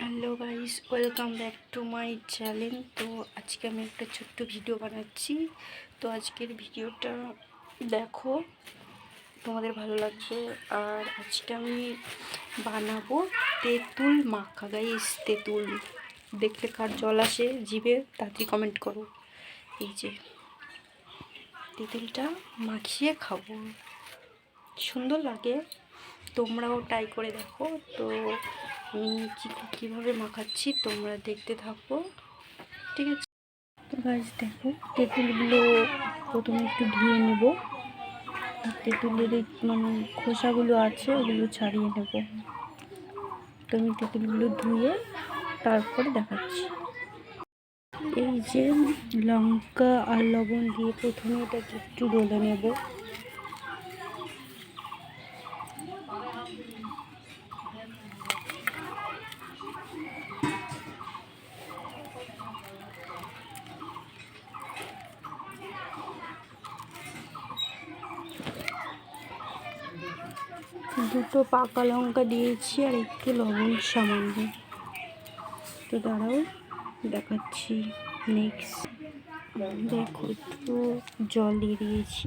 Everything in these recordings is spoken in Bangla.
Hello guys, welcome back to my channel. তো আজকে আমি একটা ছোট্ট ভিডিও বানাচ্ছি। তো আজকের ভিডিওটা দেখো, তোমাদের ভালো লাগবে। আর আজকে আমি বানাবো তেঁতুল মাখা। গাইস, তেঁতুল দেখলে কার জল আসে জিভে, তাড়াতাড়ি কমেন্ট করো। এই যে, তেঁতুলটা মাখিয়ে খাব। সুন্দর লাগে, তোমরাও ট্রাই করে দেখো। তো আমি কীভাবে মাখাচ্ছি তোমরা দেখতে থাকো। ঠিক আছে? তো গাছ দেখো, তেঁতুলগুলো প্রথমে একটু ধুয়ে নেব। তেঁতুলের মানে খোসাগুলো আছে, ওগুলো ছাড়িয়ে নেব। তো আমি তেঁতুলগুলো ধুয়ে তারপরে দেখাচ্ছি। এই যে লঙ্কা আর লবণ দিয়ে প্রথমে এটাকে একটু ডলে নেব। দুটো পাকা লঙ্কা দিয়েছি আর একটু লবণ সামান্য। তো দাঁড়াও, দেখাচ্ছি নেক্সট দেখো, একটু জল দিয়ে দিয়েছি।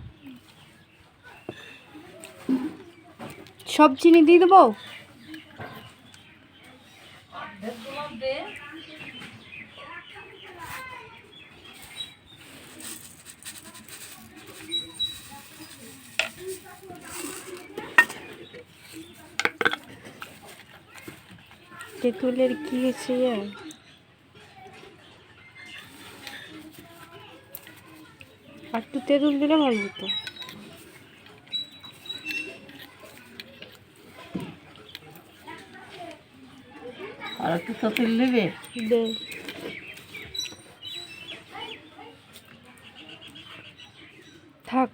সব চিনি দিয়ে দেবো? তেঁতুলের কি হয়েছে আর একটু তেঁতুল দিলে ভালো হতো। আর একটু তেঁতুল নেবে দে। থাক।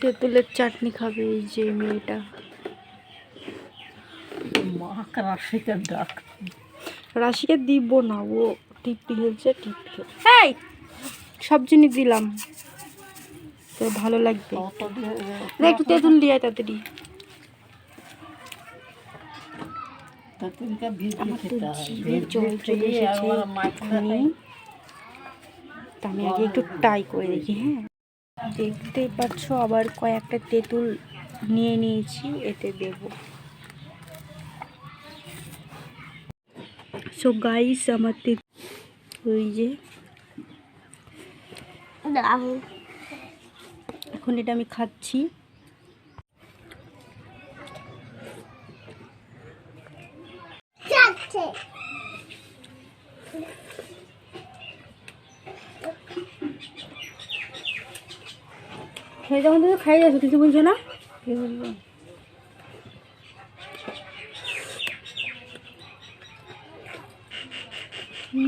তেঁতুলের চাটনি খাবে এই যে মেয়েটা। মা রাশিকার ডাক রাশিকে দিব না ও টিপি হয়েছে টিপি এই সব জিনিস দিলাম। তো ভালো লাগবে। একটু তেঁতুল দিয়ে তাড়াতাড়ি। আমি আগে একটু ট্রাই করে দেখি হ্যাঁ। দেখতেই পাচ্ছ আবার কয়েকটা তেঁতুল নিয়ে নিয়েছি এতে দেব। সো গাইস আমার তে- ওই যে এখন এটা আমি খাচ্ছি। যখন তুমি খাই যাচ্ছ কিছু বলছো না? কি বলব? সো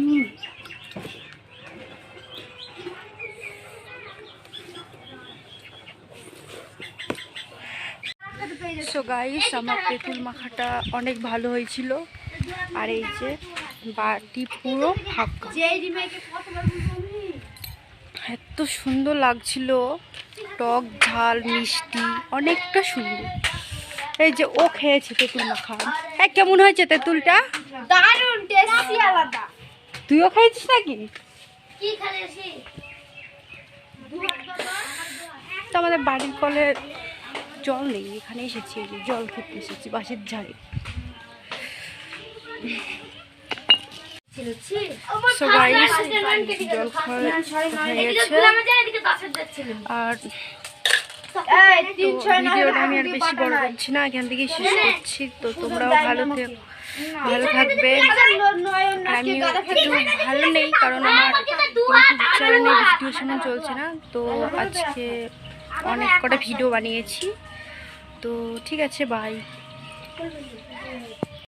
গাইস আমার তেঁতুল মাখাটা অনেক ভালো হয়েছিল। আর এই যে বাটি পুরো এত সুন্দর লাগছিল। টক ঝাল, মিষ্টি, অনেকটা সুন্দর। এই যে ও খেয়েছে তেঁতুল মাখা। হ্যাঁ কেমন হয়েছে তেঁতুলটা? দারুণ টেস্টি আলাদা। তুইও খেয়েছিস নাকি? তো আমাদের বাড়ির কলে জল নেই এখানে এসেছি জল খেতে এসেছি বাসের ঝাড়ে। আর ভিডিওটা আমি আর বেশি বড় করছি না এখান থেকেই শেষ করছি তো তোমরাও ভালো থেকো ভালো থাকবে। আমি একটু ভালো নেই কারণ আমার ইউটিউব চ্যানেলে ভিডিও চলছে না তো আজকে অনেক কটা ভিডিও বানিয়েছি তো ঠিক আছে বাই